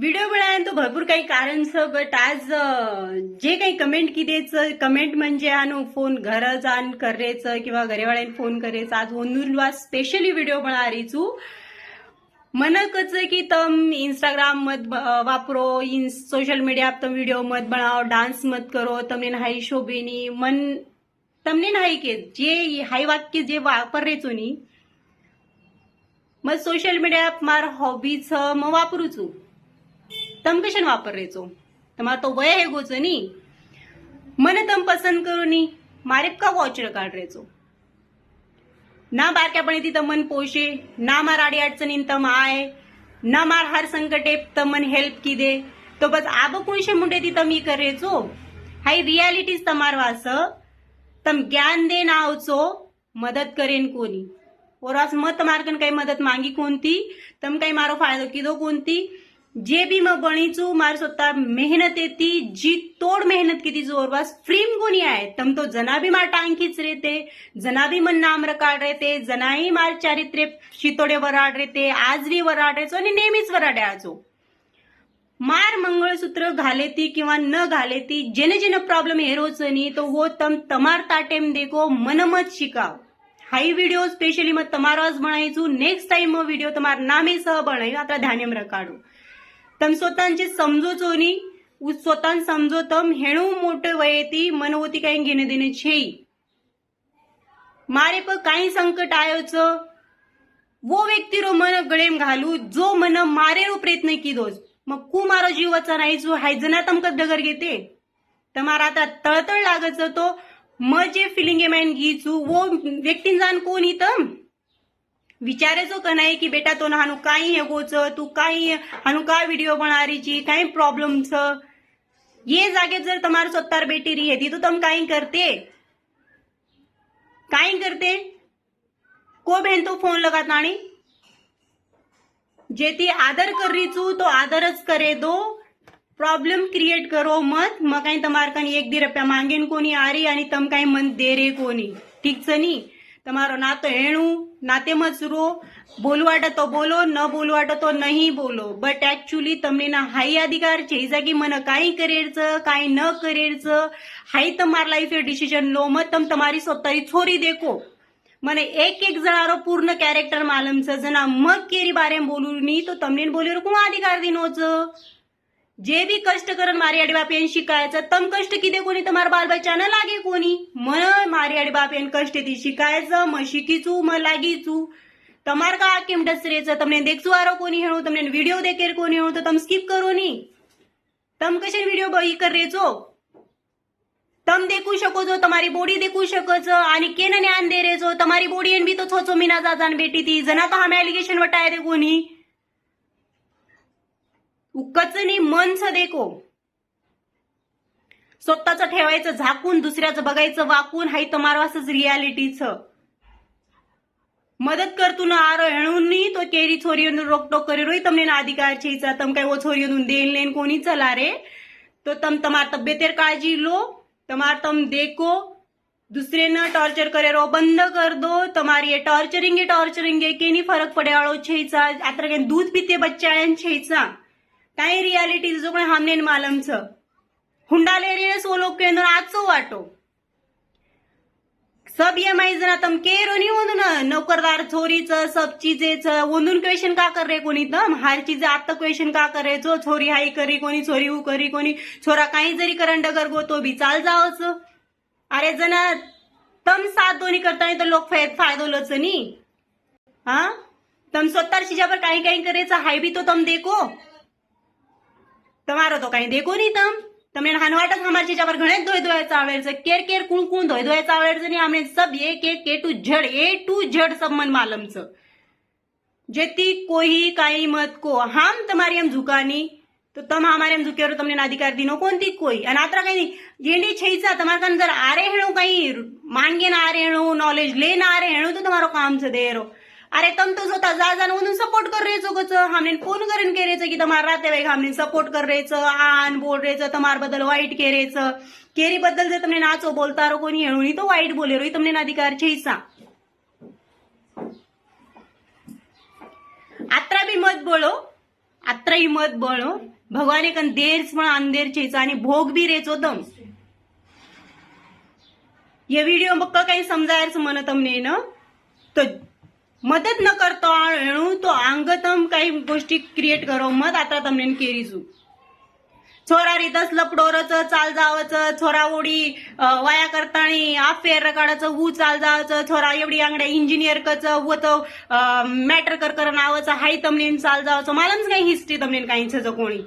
Video तो भरपूर काही कारण स बट आज जे काही कमेंट कितेच कमेंट म्हणजे आणि फोन घर जाण करायचं किंवा घरेवाड्यान फोन करायचं आज होनुलवा स्पेशली व्हिडिओ बळा रिचू. मनकच की तम इंस्टाग्राम मत वापरो इन सोशल मीडिया तम व्हिडिओ मत बनाओ डान्स मत करो तमने नाही शोभेनी मन तमने नाही के जे हाय वाक्य जे वापर चुनी मग सोशल मीडिया मार हॉबीच मग वापरूचू. तमकशन वापरायचो? तमा तो वय हे गोच नी मन तम पसंत करू नी मारेप का वॉचर काढायचो? ना बारक्यापणे तिथं मन पोशे ना मार आडी अडचणीन तम आय ना मार हर संकटे तम मन हेल्प की दे तो बस आब कुणशे मुंडे तिथं मी करायचो. हाई रियालिटीज तमार वास तम ज्ञान दे नावचो मदत करेन कोणी. और आज मत मार्गन काही मदत मांगी कोणती? तम काही मारो फायदो किदो कोणती? जे बी मग बणीचू मार स्वतः मेहनत येते जी तोड मेहनत किती जोरबास फ्रीम गुणी आहे तम तो जना भी मार टांकीच रेते जना भी मन नाम रकाड रेते जनाही मार चारित्र्य शितोडे वराड रेते आज बी वराड रेचो आणि नेहमीच वराड्याचो मार मंगळसूत्र घालेती किंवा न घालेती जेने जेने प्रॉब्लेम हेरोच नी तो वो तम तमार ताटेम देखो मनमत शिकाव हाई वीडियो स्पेशली मग तमारो आज बनायचू नेक्स्ट टाइम मग व्हिडिओ तमार नामी सह बनायू आता ध्यानेम रकाडू तम स्वतःची समजो चोनी स्वतः समजो तम हेणू मोठे वयती मनवती काही घेणे देणे छेई. मारे पण काही संकट आयोच वो व्यक्ती रो मन गळेम घालू जो मन मारे रो प्रयत्न किदोस मग कु मारो जीवाचा नाही जो हायजना तमकत डगर घेते. तर मारा आता तळतळ लागत तो म जे फिलिंग मॅन घेचू वो व्यक्ती जाण कोण इथं विचारे जो कनाई की बेटा तो ना काई हे गोच तू काही हनु का व्हिडिओ बना रही जी काही प्रॉब्लम छ ये जागे जर तुम्हारी सत्तार बेटी रिहे ती तू तम काई करते. काई करते. को बहन तू फोन लगात आणि जे ती आदर कर रही चू तो आदरच करे दो. प्रॉब्लम क्रिएट करो मत. मग काही तमारकानी एक दी रुपया मागेन कोणी आरी आणि तम काही मन दे रे कोणी. ठीक नी? તમારો ના તો એણું ના તે મચરો બોલવાટા તો બોલો ન બોલવાટા તો નહીં બોલો બટ ॲक्च्युली તમને ના હાઈ અધિકાર છે ઇજા કે મને કાંઈ કરેર છે કાંઈ ન કરેર છે હાઈ તમારી લાઈફ એ ડિસિઝન લો મત તમે તમારી સોતારી છોરી દેખો મને એક એક જણારો પૂર્ણ કેરેક્ટર માલમ છે જેના મગ કેરી બારે બોલું નહીં તો તમને બોલ્યો કોણ અધિકાર દીનો છે जे भी कष्ट कर मारियाडी बाप यान शिकाया चा तम कष्ट की कोणी? कोनी तमार बाल बाई चाना लागे कोणी मन मारियाडी बाप यान कष्ट ती शिकाया चा मन शिकी चू मन लागी चू तमार का किम डस्रे चा तमने देख सु आरो कोणी हैनू तमने वीडियो देकेर कोणी हैनू तो तम स्किप करो नी. तम कशन वीडियो बही कर रे तम देखू शको चो तमारी बोडी देखू शको चो आनी केन ज्ञान दे रे चो तमारी बोडी एन भी तो छोचो मिना जाजान बेटी ती. जना तो हमें एलिगेशन वटाये दे नी उकचनी मन सदेखो स्वतःच ठेवायचं झाकून दुसऱ्याचं बघायचं वाकून हाय तमारवासच रियालिटीच मदत करतो ना आरो हेणून तो केरी छोरी रोकटोक करी रोई. तमने ना अधिकार छेचा तम काय वो छोरी देन लेन कोणी चला रे. तो तम तमार तब्येतेर काळजी लो तमार तम देखो. दुसरे न टॉर्चर करे रो बंद कर दो. तुम्हारी ये टॉर्चरिंग टॉर्चरिंग के फरक पड़े वालों छेचा आता दूध पीते बच्चा छेचा પીતે બચ્ચા એન છે ઈચ્છા કાંઈ રિયાલિટી जो पण हमने मालम छ हुंडाले रे सोलो केंद्र आजचो वाटो सब ये माहिती जरा तम केरो नहीं ओंदून नौकरदार छोरीचं सब चीजेचं ओंदून क्वेश्चन का कर रे कोणी तम हर चीज आता क्वेश्चन का करायचो छोरी हाई करी कोणी छोरी उ करी कोणी छोरा काही जरी करंट अगर गो तो बी चाल जावच अरे जना तम साथ दोन्ही करता तर लोक फायदो लच नी हा तम स्वतः शिजावर काही काही करायचं हाय बी तो तम देखो તમારો તો કાંઈ દેખો નહીં તમ. તમને હાનવાટક અમારા ચીજા પર ઘણે ધોઈ ધોયા ચાવેડ છે. કેર કેર કુણ કુણ ધોઈ ધોયા ચાવેડ છે ને આમને સબ એ કે કે ટુ જડ એ ટુ જડ સંબંધ માલમ છે. જેથી કોઈ કાઈ મત કો. હામ તમારી એમ ઝુકાની. તો તમ અમારે એમ ઝુકેરો તમને અધિકાર દીનો કોનથી કોઈ. અને આતરા કઈ જેની છેસા તમારા જર આરે હેણો કઈ માંગે ના આરે હેણો નોલેજ લે ના આરે હેણું તો તમારો કામ છે, દેરો. अरे तम तो स्वतः जा जान म्हणून सपोर्ट कर रहे कच हमने फोन करेन के रेच की तुम्हारा राहते भाई हमने सपोर्ट कर रेच आन बोल रेच तमार बदल वाईट के रेच. केरी बद्दल जर तुमने नाचो बोलता रो कोणी हेळूनी तो वाईट बोले रोही तुमने अधिकार छेसा आत्रा भी मत बोलो. आत्रा ही मत बोलो. भगवाने कन देरच म्हणा अंधेर छेचा आणि भोग भी रेचो दम. ये व्हिडिओ पक्का काही समजायचं मन तमने ना? तो મત જ ન કરતો એનું તો આંગ તમ કઈ ગોષ્ટી ક્રિએટ કરો મત આત્રા તમને કેરીશું છોરા રીતસ લપડોરચ ચાલ જાવच છોરા ઓડી વાયા કરતાણી આફેર રકાડચ હું ચાલ જાવच છોરા एवढी आंगड्या इंजिनियर कच व तो मॅटर कर कर नावच हाय तमनेन चाल जावच मालमच काही हिस्ट्री तमनेन काही कोणी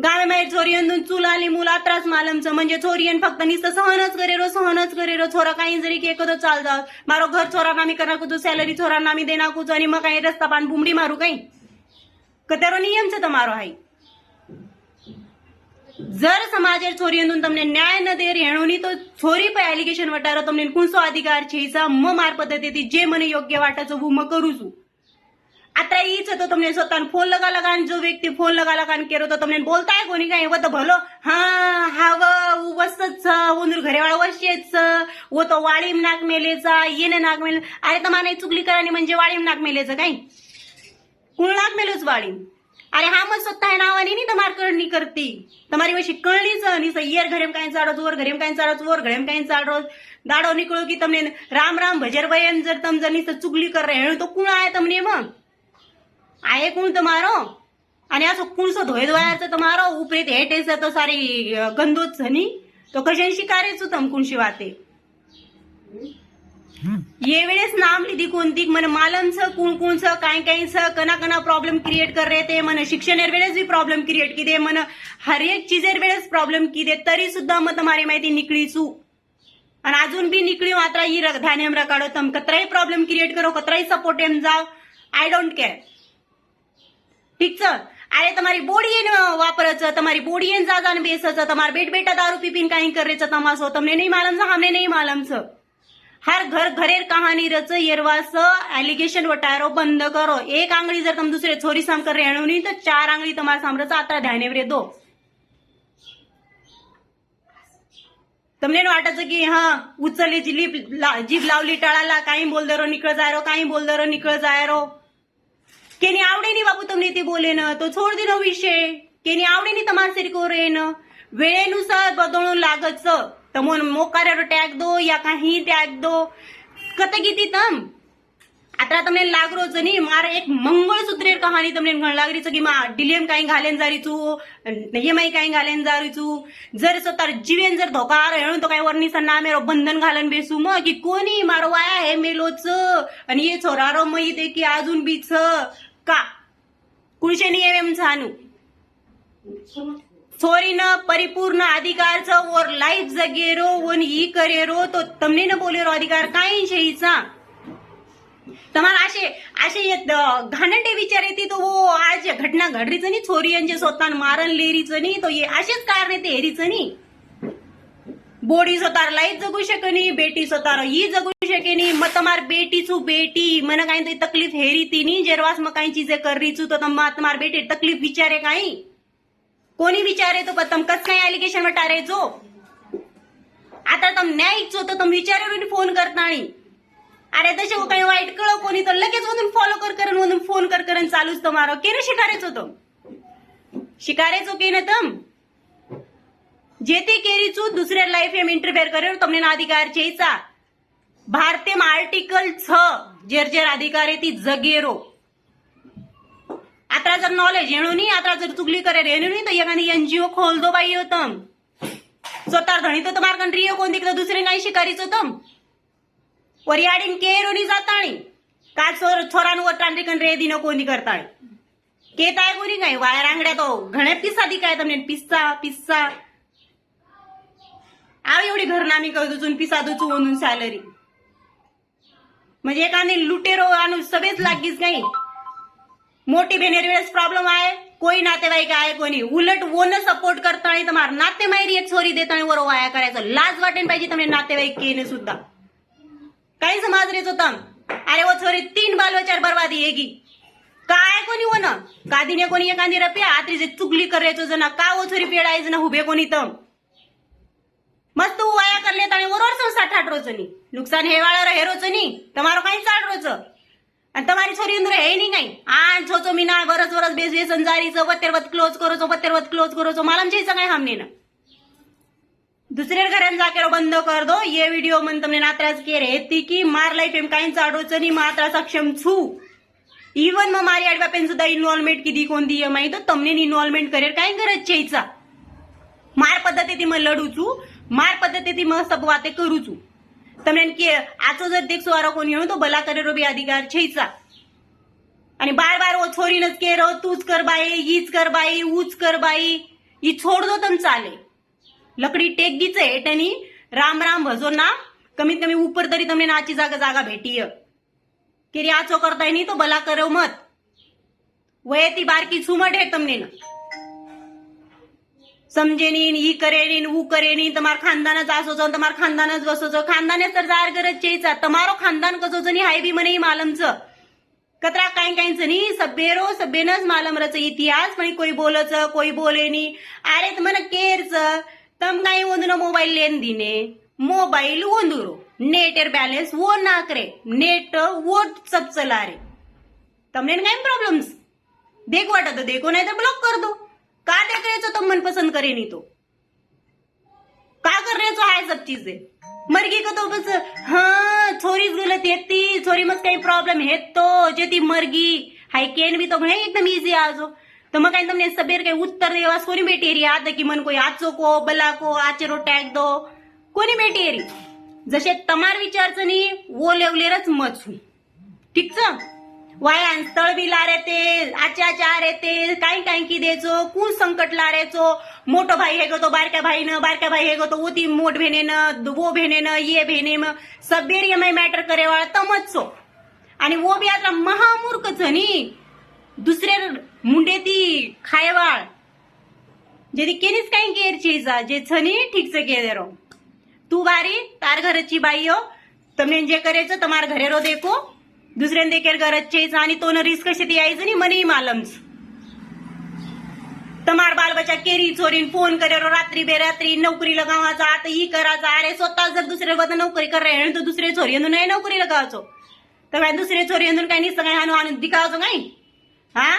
गावे माहीर चोरियन चूल आली मुला त्रास मालमचं म्हणजे चोरियन फक्त नुसतं सहनच करेरो सहनच करेरो छोरा काही जरी केक तो चाल जाव मारो घर छोरा नामी करा कुतो सॅलरी छोरा नामी देना कुचो आणि मग काही रस्ता पान बुमडी मारू काही कतेरो नियमच તમારો હાઈ જર સમાજે છોરીઓનું તમને ન્યાય ન દે રેણુની તો છોરી પર એલિગેશન વટારો તમને કુણસો અધિકાર છે ઈસા મ માર પદ્ધતિથી જે મને યોગ્ય વાટે છે હું મ કરું છું आता हीच तो તમને स्वतः फोन लगा लगा आणि जो व्यक्ती फोन लगा लगा आणि केरो तो તમને बोलताय कोणी काय व तो भलो हा हाव वस्तच ओंदूर घरेवाळा वर्षेच व तो वाळीम नाक मेलेचा येणे नाक मेले अरे तर मला चुकली करानी म्हणजे वाळीम नाक मेलेचं काय कुण નાક મેલું જ વાળી અરે હા મત સત્તા નાવાની ની તમાર કરણી કરતી તમારી વશી કળણી છે ની ઈયર ઘરેમ કાંઈ ચાડો ચોર ઘરેમ કાંઈ ચાડો ચોર ઘરેમ કાંઈ ચાડો દાડો નીકળો કે તમને રામ રામ ભજર ભયન જર તમ જની ચુગલી કરે હેણું તો કુણ આય તમને એમાં आहे કુણ તમારો અને આ કુણસો ધોઈ ધોયા છે તમારો ઉપરી હેઠે છે તો तो सारी જ છે तो તો કશાને શિકારે છું તમ કુણશી ये वेळेस नाम लिधी कोणती? मन मालम स कुण कुण स काय काय स कना कना प्रॉब्लेम क्रिएट कर रहे ते मन शिक्षण वेळेस बी प्रॉब्लेम क्रिएट की दे. मन हर एक चीज वेळेस प्रॉब्लेम की दे. तरी सुद्धा मग तुम्हारी माहिती निकळीसू आणि अजून बी निकळी मात्र ही धान्यम रकाडो तम कतराही प्रॉब्लेम क्रिएट करो कतराही सपोर्ट एम जाओ. आय डोंट केअर ઠીક છે અરે તમારી બોડી એને વાપરે છે તમારી બોડી એને જાજા ને બેસે છે તમારા બેટ બેટા દારૂ પીપીને કાંઈ કરે છે તમાશો તમને નહીં માલમ છે અમને નહીં માલમ છે हर घर घरेर कहाणी रच येरवास एलिगेशन वटारो बंद करो एक आंगळी जर तुम दुसरे छोरी साम कर रेणुनी तर चार आंगळी तुम्हाला सामरच आता ध्याने रे दो તમને એનું વાટે છે કે હા ઉચલી જીભ લા- જીભ લાવલી ટાળાલા કાંઈ બોલ દરો નીકળ જાય રો કાંઈ બોલ દરો નીકળ જાય રો કેની આવડે નહીં બાપુ તમને તે બોલે ન તો છોડ દીનો વિષય કેની આવડે નહીં તમારે સિરકો રે ન वेळेनुसार बदलून लागत स तमोन मोकाऱ्यावर टॅग दो या काही टॅग दो कत किती तम आता તમને લાગરો છે નહીં મારે એક મંગળસૂત્રેર કહાની તમને ગણ લાગરી છે કે માં ડિલેમ કાંઈ ઘાલેન જારી છું નયમાઈ કાંઈ ઘાલેન જારી છું જર સતાર જીવેન જર ધોકા હેણું તો કાંઈ વરની ના મેરો બંધન ઘાલન બેસું म की कोणी मारो वाया हे मेलोच आणि ये छोरारो मई ते की अजून बी का? कुणीचे नियम एम झालू न परिपूर्ण अधिकार वर लाईफ जगेरो वन ई करे रो तो तमने न बोले रो अधिकार काही शे हिचा तुम्हाला असे असे घाणंटे विचार येते तो वो आज घटना घडरीच नाही छोरी यांचे स्वतः मारण लेरीच नाही तो असेच कारण येते हेरीच नाही. बोडी सोतार लाई जगू शकनी बेटी सोतार ही जगू शकनी मत मार बेटी. चू बेटी मन काय तो तकलीफ हेरी तिनी जेरवास मग काही चीजे करी चू तो मत मार बेटी तकलीफ विचारे काही कोणी विचारे तो तम कस काही अलिगेशन वटारे जो? आता तम न्याय चो तो तम विचारे फोन करता आणि अरे तसे काही वाईट कळ कोणी तर लगेच म्हणून फॉलो कर करन म्हणून फोन कर करन चालूच तुम्हाला केन तो होतो शिकारेच ओके ना तम? જે તે કેરીચું दुसऱ्या लाईफ એમ ઇન્ટરફેર કર્યો તમને ના અધિકાર છે ઈસા ભારતીય આર્ટિકલ છ જેર જેર અધિકાર ती जगेरो आता जर नॉलेज येणू नाही आता जर चुकली करे रेणू नाही तर एखादी एनजीओ खोल दो बाई होतम स्वतः धणी तो तुम्हाला कंट्री कोण तिकडे दुसरे नाही शिकारीच होतम वरियाडीन केरोनी जाताणी का छोर छोरांवर ट्रांड्रिकन रे दिनो कोणी करताय केताय कोणी काय वायर आंगड्या तो घणे पिस्सा दी काय તમને पिस्सा पिस्सा आव एवढी घरनामी करतो चून पिसा दुचू म्हणून सॅलरी म्हणजे एकाने लुटेरो आणून सगळेच लागीच नाही. मोठी बेनेर वेळेस प्रॉब्लेम आहे कोई नातेवाईक आहे कोणी. उलट ओन सपोर्ट करता आणि तुम्हाला नातेमायरी एक छोरी देत आणि वर वाया करायचं. लाज वाटेन पाहिजे तुम्ही नातेवाईक केले सुद्धा. काही समाज रेच होता. अरे वो छोरी तीन बालवचार बरबादी हेगी काय कोणी ओन कादीने कोणी एखादी रपिया आत्री जे चुगली करायचो जना का वो छोरी पेडायचं ना हुबे कोणी तर मस्त तू वाया करले आणि वरवर संस्था ठाट नुकसान हे वाळ हे रोचनी तमारो काही चाड रोच आणि तमारी छोरी इंद्र हे नी नाही आण छोचो मी ना वरच वरच बेस बेस जारीच बत्तेरवत क्लोज करोचो बत्तेरवत क्लोज करोचो मला आमच्या इथं काही हमने ना. दुसऱ्या जा केलो बंद कर दो. ये व्हिडिओ मन तमने नात्रास के हे ती की मार लाईफ एम काही चाडोच नी मात्रा सक्षम छू. इवन मग मारी आडव्या पेन सुद्धा इन्वॉल्वमेंट किती कोण दिय माहीत तमने इन्व्हॉल्वमेंट करेल काय गरज चेचा मार पद्धती ती मग लढूचू માર પદ્ધતિથી મહસબ વાતે કરું છું તમને એમ કે આછો જ દેખશો આરોકોની હું તો ભલા કરેલો બી અધિકાર છે જ અને બાર બાર ઓ છોરીને જ કે રહો તું જ કર બાઈ ઈ જ કર બાઈ ઉ જ કર બાઈ ઈ છોડ દો તમ ચાલે લકડી ટેક દી છે એટની રામ રામ ભજો ના કમીત કમી ઉપર તરી તમને નાચી જાગા જાગા ભેટી કે આચો કરતા નહીં તો ભલા કર્યો મત વયથી બારકી છૂમટ હે તમને ના समजेनीन ही करेनीन ऊ करेनीन तमार खानदानच असोच तमार खानदानच बसोच. खानदानच तर जार गरज चेचा तमारो खानदान कसोच नी हाय बी म्हणे मालमच. कतरा काही काहींच नी सभ्येरो सभ्येनच मालम रच इतिहास म्हणे कोई बोलच कोई बोलेनी अरे मन केरच. तम काही ओंदुनो मोबाईल लेन दिने मोबाईल नेट एर बैलेंस वो नाकरे. नेट वो सब चला रे तमने काय प्रॉब्लेम्स देख वाटत देखो नाही तर ब्लॉक कर दो. का देखने तो मन पसंद करे तो? का करण्याचं आहे सब चीज मरगी का तो बस हाँ छोरी गलत येती छोरी मत काही प्रॉब्लेम येत तो जेती मरगी. हाय केन भी तो है एकदम इझी आजो. तर मग काय तुमने सबेर काही उत्तर देवा कोणी भेटेरी? आता की मन कोई आचो को बला को आचेरो टॅग दो कोणी भेटेरी? जसे तमार विचारचं नाही वो लेवलेरच मत ठीक वयान स्थळ आचा येते आचाचार येते काही कांकी द्यायचो कोण संकट लारायचो मोठं भाई हे गो बारक्या भाईनं बारक्या भाई हे गो ओती मोठ भेनेनं वो भेनेनं ये भेने सबेरी ये मॅटर करेवाळ तमचो. आणि वो बी आता महामूर्ख नी दुसरे मुंडे ती खायवाळ. जे ती केनीच काही केरची जा जे छनी से केले रो. तू बारी तार घरची बाई हो. तमने जे करायचं तमार घरेरो देखो. दुसऱ्यांदे केर गरज चे आणि तोन रिस्क शेती यायचं नी मनी मालमच. तमार बच्चा केरी चोरीन फोन करे रात्री बेरात्री नोकरी लगावाचा आता ही करायचा अरे स्वतः जर दुसरे बद्दल नोकरी कर दुसरे चोरी येऊन नाही नोकरी लगावचो तर काय दुसरे चोरी येऊन काय नसतं काय हानू आणून दिखावचो काय हा?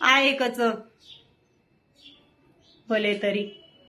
आहे कच भले तरी.